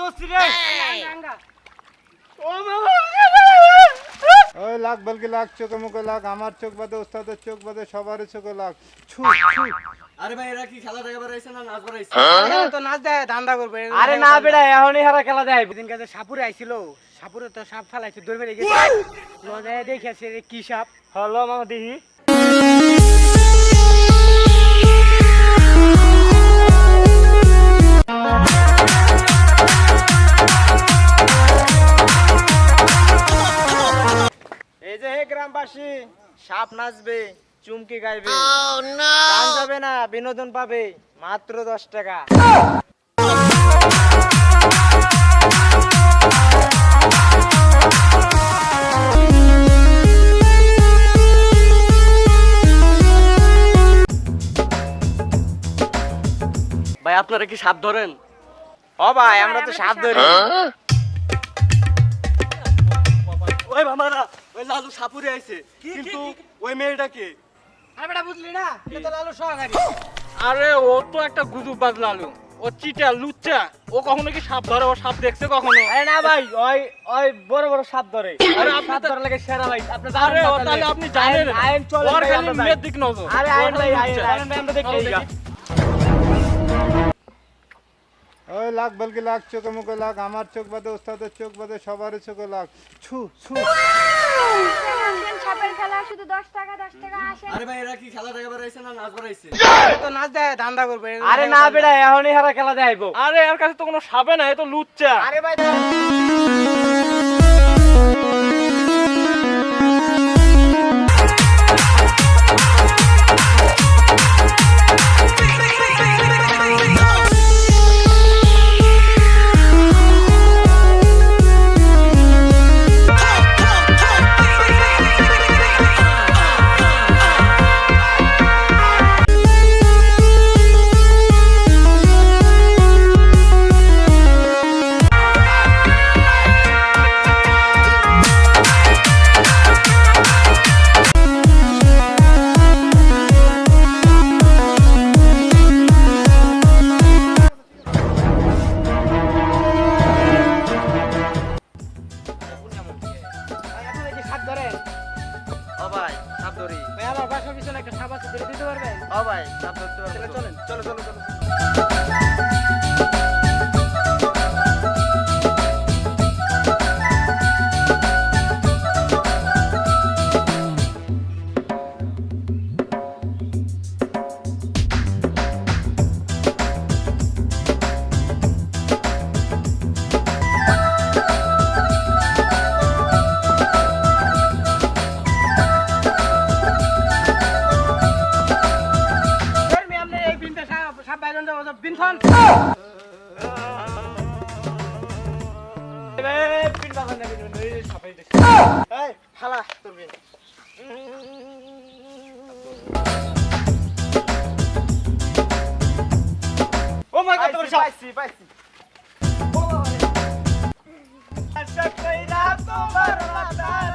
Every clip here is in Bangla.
দোস্তি রে ও ওই লাখ বলকি লাখ চোখে মুখে লাখ আমার চোখ বাদে ওস্তাদের চোখ বাদে সবারই চোখে লাখ। ছু ছু। আরে ভাই এরা কি খেলা দেখা বেড়াইছে না নাচ বেড়াইছে? তো নাচ দেয় ধান্দা করবে আরে না বেটা এখনই হারা খেলা দেয়। দিন কাছে সাপুরে আইছিল সাপুরে তো সাপ ফালাইছে দৌড় বেড়ে গেছে। লজায় দেখেছে কি সাপ। হলো মামা দেখি গ্রামবাসী সাপ নাচবে চুমকি গাইবে। গান যাবে না বিনোদন পাবে মাত্র দশ টাকা। ভাই আপনারা কি সাপ ধরেন? ও ভাই আমরা তো সাপ ধরি। ওই মামারা। ওই লালু সাপুরে আইছে। কিন্তু ওই মেয়েটাকে আরে বেটা বুঝলি না? এটা তো লালু সহকারী। আরে ও তো একটা গুজব বাজ লালু। ও চিটা লুচ্চা। ও কখনো কি সাপ ধরে? ও সাপ দেখছে কখনো? আরে না ভাই ওই ওই বড় বড় সাপ ধরে। আরে আপনি সাপ ধরে লাগে সেরা ভাই। আপনি আরে ও তাহলে। আপনি জানেন। আইন চলে ওর খালি মেয়ের দিক নজর। আরে আইন ভাই আইন আইন ভাই আমরা ওই লাখ বলকি লাখ চোখে মুখে লাখ আমার চোখ বাদে ওস্তাদের চোখ বাদে সবার চোখে লাখ। ছু ছু। আসেন সাপের খেলা শুধু দশ টাকা দশ টাকা আসেন আরে ভাই এরা কি খেলা বেড়াইছে না নাচ বেড়াইছে? তো নাচ দেয় ধান্দা করবে আরে না বেটা এখনই হারা খেলা দেখাইব। আরে এর কাছে তো কোনো সাবে না এ তো লুচ্চা। আরে ভাই এই ফালা তোর বিয়ে। ও মাই গড সাপ পাইছি, পাইছি। আশা কইরা তোমার মাথার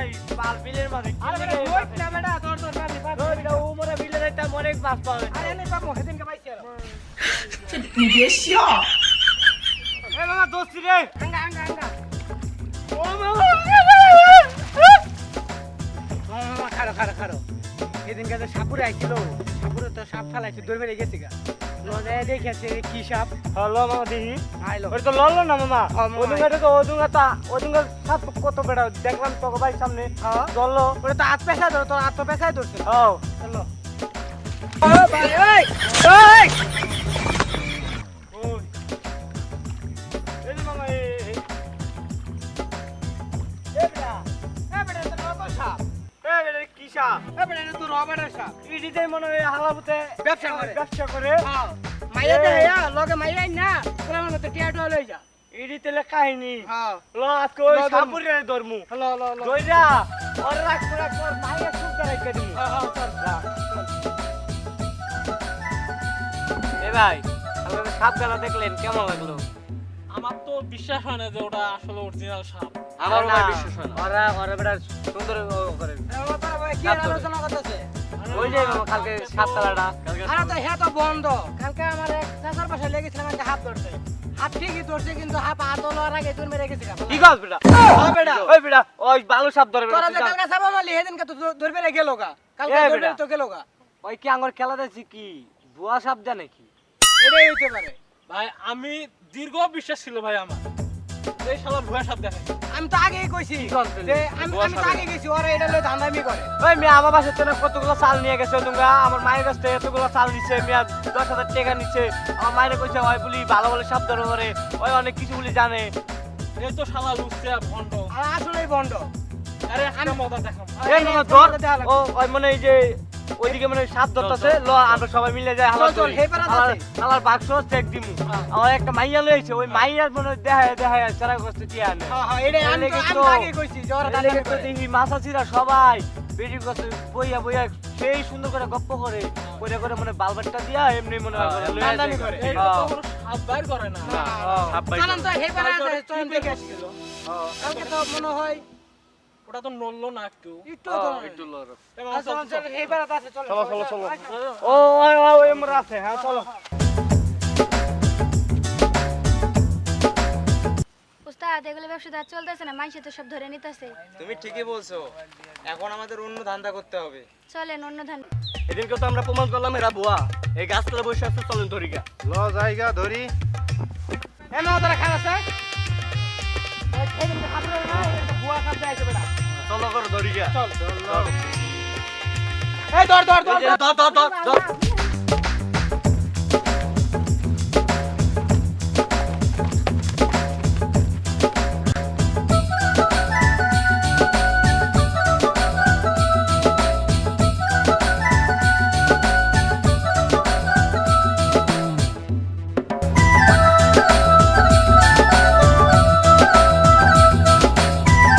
নাই, পাল বিলের মাঝে। আরে বেটা ওই না বেটা তোর তোর কাছে পাবি ওই বেটা, ও বিলের একটা অনেক মাছ পাবে। আরে এনে পাবো সেদিনকে পাইছি আর এ মামা দোস্তি রে আঙ্গা আঙ্গা আঙ্গা ও মামা। মামা মামা খারো খারো খারো সেদিন কাছে সাপুরে আইছিল সাপুরে তো সাপ ফালাইছে দৌড় বেড়ে গেছে গা দেখেছে কি সাপ? হলো মামা দেখি। ওই তো লড়লো না মামা? হ্যাঁ, ওদুঙ্গা তো ওদুঙ্গা তা ওদুঙ্গা সাপ কত বেড়া দেখলাম তোকে ভাই সামনে। হ্যাঁ। চলল ওটা তো হাত পেশায় ধরো তোর হাত তো পেশায় ধরছে। ও চলো এই! এ এটা তো রবারের সাপ ইডিতে মনে হয় হালাবুতে ব্যবসা করে। ব্যবসা করে। হ্যাঁ। মাইয়া দে হ্যাঁ লগে মাইয়া না। তোরা মনে টিয়াটো লই যা। ইডিতে কাহিনী। হ্যাঁ। ল আজকে ওই সাপুরে ধরমু। হলো হলো হলো দইরা ওর রাখ পুরা কর মাইয়া সুখ দাঁড়াই দিমু হ্যাঁ হ্যাঁ। চল এ ভাই আপনারা সাপ খেলা দেখলেন কেমন লাগল? আমার তো বিশ্বাস হয় না যে ওটা আসলে অরিজিনাল সাপ। আমার না, বিশ্বাস হয় না। ওরা ওরা বেটা সুন্দর করে। কি আলোচনা করতেছে? ওই যে কালকে সাপ আরে তো হ্যাঁ তো বন্ধ। কালকে আমার এক চাচার পাশে লেগেছিলাম একটা হাত ধরতে। হাত ঠিকই ধরছে কিন্তু হাত হাত লওয়ার আগে তোর মেরে গেছি কি কস বেটা? ওই বেটা? ওই বেটা ওই ভালো সাপ ধরে বেটা তোরা তুই যে যা। কালকে সাপ মারলি সেদিনকে তো ধ- ধরবে না গেল কালকে ধরবে তো গেল ওই কি আঙ্গুর খেলা দেখছি কি? ভুয়া সাপ জানে কি এটাই হইতে পারে। ভাই আমি দীর্ঘ বিশ্বাস ছিল ভাই আমার। এই শালা ভুয়া সাপ দেখে আমি তো আগেই কইছি যে আমি আমি তো আগে গেছি ওরা এটা লয়ে ধান্দামি করে। ওই মেয়ে আমার বাসার থেকে কতগুলো চাল নিয়ে গেছে তোমরা? আমার মায়ের কাছ থেকে এতগুলো চাল নিচ্ছে মেয়া দশ হাজার টাকা নিচ্ছে আমার মায়ের কইছে ওই বলি ভালো ভালো সাপ ধরে করে ওই অনেক কিছু বলি জানে। এই তো শালা লুচা ভণ্ড। আর আসলেই বন্ধ আরে একটা মজা দেখাম এই ধর। ও ওই মানে এই যে ওইদিকে মানে সাপ ধরতেছে ল আমরা সবাই মিলে যাই হালা চল, হে আছে। হালার বাক্স চেক দিমু। আমার একটা মাইয়া লইছে ওই মাইয়ার মনে দেখায় দেখায় চারা করতে কি আনে? হ্যাঁ হ্যাঁ এটাই আমি তো- আমি তো কইছি ওরা ধান্দামি করে দেখি মাছাছিরা সবাই বেশি কথা বইয়া বইয়া সেই সুন্দর করে গপ্প করে করে করে মানে বালবাটটা দিয়া এমনি মনে হয় লইয়া দান্দামি করে। তো সাপ বাইর করে না। সাপ পাইছো। চলেন তো হে পারে আছে চলেন দেখে বের আসি করছিল? কালকে তো মনে হয় ওটা তো নড়লো না একটু। একটু হ্যাঁ, একটু। এ মামা, চল চল, চল। হে পারে আছে চলো, চলো, চলো। ও ওই আছে হ্যাঁ চলো। উস্তাদ এগুলো ব্যবসা তো চলতেছে না মানুষে তো সব ধরে নিতেছে। তুমি ঠিকই বলছো এখন আমাদের অন্য ধান্দা করতে হবে। চলেন অন্য ধান এদিনকে তো আমরা প্রমাণ করলাম এরা বুয়া। এই গাছতলা বসে আছে চলেন ধরিকা ল জায়গা ধরি। এমন ওরা খারাপ আছে খাপ দেয় বেটা চলো করো চল। এই ধর ধর ধর ধর ধর ধর।